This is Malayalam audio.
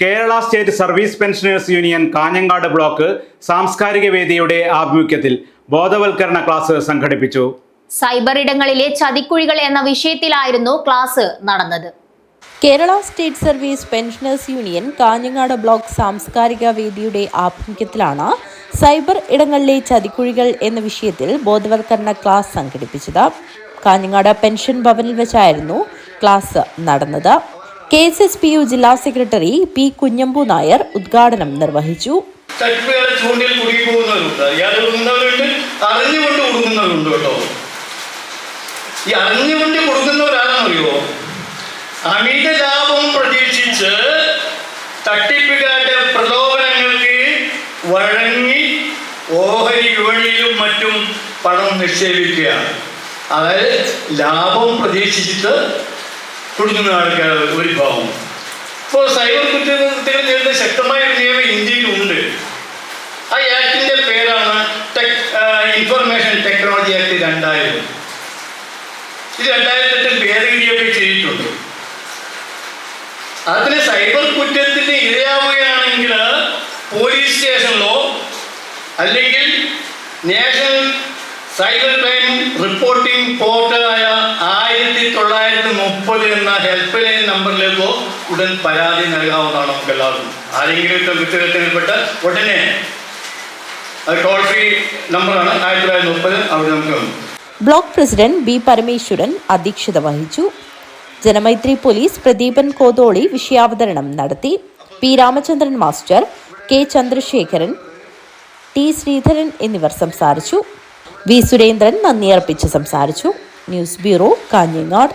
Kerala state service pensioners union Kanhangad block സാംസ്കാരിക വേദിയുടെ ആഭിമുഖ്യത്തിൽ ബോധവൽക്കരണ ക്ലാസ് സംഘടിപ്പിച്ചു. സൈബർ ഇടങ്ങളിലെ ചതിക്കുഴികൾ എന്ന വിഷയത്തിലായിരുന്നു ക്ലാസ് നടന്നത്. Kerala state service pensioners union Kanhangad block സാംസ്കാരിക വേദിയുടെ ആഭിമുഖ്യത്തിലാണ് സൈബർ ഇടങ്ങളിലെ ചതിക്കുഴികൾ എന്ന വിഷയത്തിൽ ബോധവൽക്കരണ ക്ലാസ് സംഘടിപ്പിച്ചത്. കാഞ്ഞങ്ങാട് പെൻഷൻ ഭവനിൽ വെച്ചായിരുന്നു ക്ലാസ് നടന്നത്. K S S P U ജില്ലാ സെക്രട്ടറി പി കുഞ്ഞമ്പു നായർ ഉദ്ഘാടനം നിർവഹിച്ചു. ലാഭം പ്രലോഭനങ്ങൾക്ക് വഴങ്ങി മറ്റും പണം നിക്ഷേപിക്കുകയാണ്. അതായത് ലാഭം പ്രതീക്ഷിച്ചിട്ട് കൊടുക്കുന്ന ആൾക്കാർ ഒരു ഭാവം. ഇപ്പോൾ സൈബർ കുറ്റകൃത്യങ്ങൾ നേരിടുന്ന ശക്തമായ നിയമം ഇന്ത്യയിലുണ്ട്. ആ ആക്ടിന്റെ പേരാണ് ടെക് ഇൻഫർമേഷൻ ടെക്നോളജി ആക്ട് രണ്ടായിരം. ഇത് രണ്ടായിരത്തി എട്ടിൽ ഭേദഗതിയൊക്കെ ചെയ്തിട്ടുണ്ട്. അതിന് സൈബർ കുറ്റത്തിന് ഇരയാവുകയാണെങ്കിൽ പോലീസ് സ്റ്റേഷനിലോ അല്ലെങ്കിൽ നാഷണൽ സൈബർ ക്രൈം റിപ്പോർട്ടിംഗ് ആയിരത്തി തൊള്ളായിരത്തി മുപ്പത് എന്ന ഹെൽപ്പ് ലൈൻ നമ്പറിലേക്കോ ഉടൻ പരാതി നൽകാവുന്നതാണ് നമുക്ക് എല്ലാവർക്കും ആരെങ്കിലും കുറ്റകൃത്യത്തിൽപ്പെട്ട് ഉടനെ അത് ടോൾ ഫ്രീ നമ്പറാണ്. ആയിരത്തി തൊള്ളായിരത്തി മുപ്പത് അവിടെ നമുക്ക് ബ്ലോക്ക് പ്രസിഡന്റ് ബി പരമേശ്വരൻ അധ്യക്ഷത വഹിച്ചു. ജനമൈത്രി പോലീസ് പ്രദീപൻ കോതോളി വിഷയാവതരണം നടത്തി. P Ramachandran master K Chandrasekharan T Sreedharan എന്നിവർ സംസാരിച്ചു. വി സുരേന്ദ്രൻ നന്ദി അർപ്പിച്ച് സംസാരിച്ചു. News bureau Kanhangad.